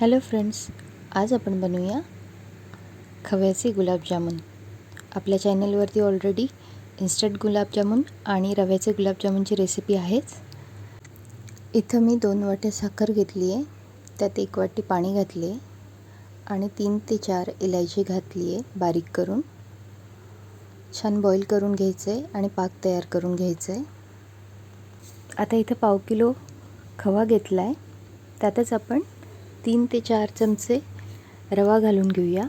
Hello friends आज आपण बनवूया खव्याचे गुलाबजामुन आपल्या चॅनलवरती ऑलरेडी इन्स्टंट गुलाबजामुन आणि रव्याचे गुलाबजामुनची रेसिपी आहेच. इथं मी दोन वाट्या साखर घेतली आहे त्यात एक वाटी पाणी घातले आणि तीन ते चार इलायची घातली आहे बारीक करून. छान बॉईल करून घ्यायचं आहे आणि पाक तयार करून घ्यायचं आहे. आता इथं पाव किलो खवा घेतला आहे त्यातच आपण तीन ते चार चमचे रवा घालून घेऊया.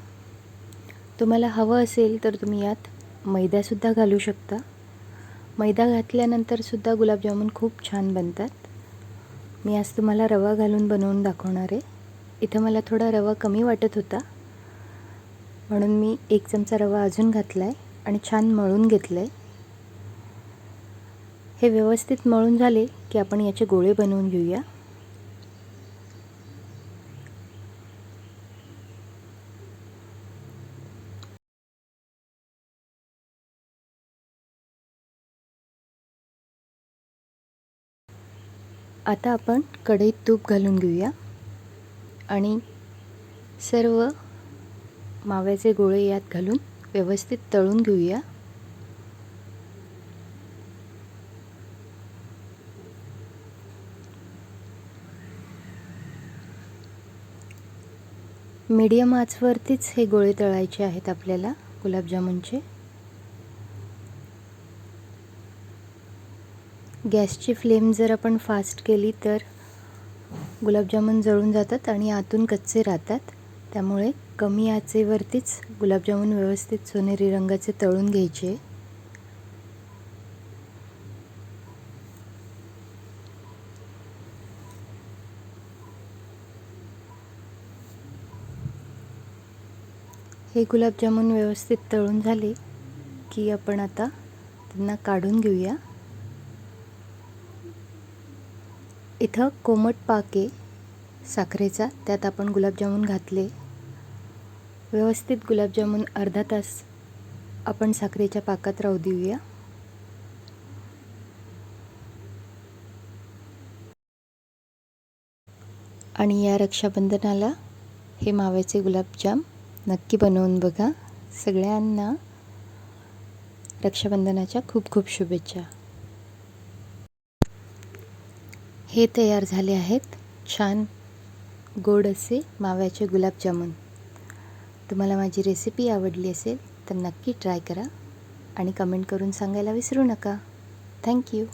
तुम्हाला हवं असेल तर तुम्ही यात मैदासुद्धा घालू शकता. मैदा घातल्यानंतरसुद्धा गुलाबजामुन खूप छान बनतात. मी आज तुम्हाला रवा घालून बनवून दाखवणार आहे. इथं मला थोडा रवा कमी वाटत होता. म्हणून मी एक चमचा रवा अजून घातला आहे आणि छान मळून घेतलं आहे हे व्यवस्थित मळून झाले की आपण याचे गोळे बनवून घेऊया. आता आपण कढईत तूप घालून घेऊया. आणि सर्व माव्याचे गोळे यात घालून व्यवस्थित तळून घेऊया. मीडियम आचवरतीच हे गोळे तळायचे आहेत आपल्याला गुलाबजामुनचे. गॅसची फ्लेम जर आपण फास्ट केली तर गुलाबजामुन जळून जातात आणि आतून कच्चे राहतात. त्यामुळे कमी आचेवरतीच गुलाबजामुन व्यवस्थित सोनेरी रंगाचे तळून घ्यायचे. हे गुलाबजामुन व्यवस्थित तळून झाले की आपण आता त्यांना काढून घेऊया. इथं कोमट पाक आहे साखरेचा त्यात आपण गुलाबजामुन घातले. व्यवस्थित गुलाबजामुन अर्धा तास आपण साखरेच्या पाकात राहू देऊया. आणि या रक्षाबंधनाला हे माव्याचे गुलाबजाम नक्की बनवून बघा. सगळ्यांना रक्षाबंधनाच्या खूप खूप शुभेच्छा. हे तयार झाले आहेत. छान गोड असे माव्याचे गुलाबजामुन तुम्हाला माझी रेसिपी आवडली असेल तर नक्की ट्राय करा आणि कमेंट करून सांगायला विसरू नका. थँक्यू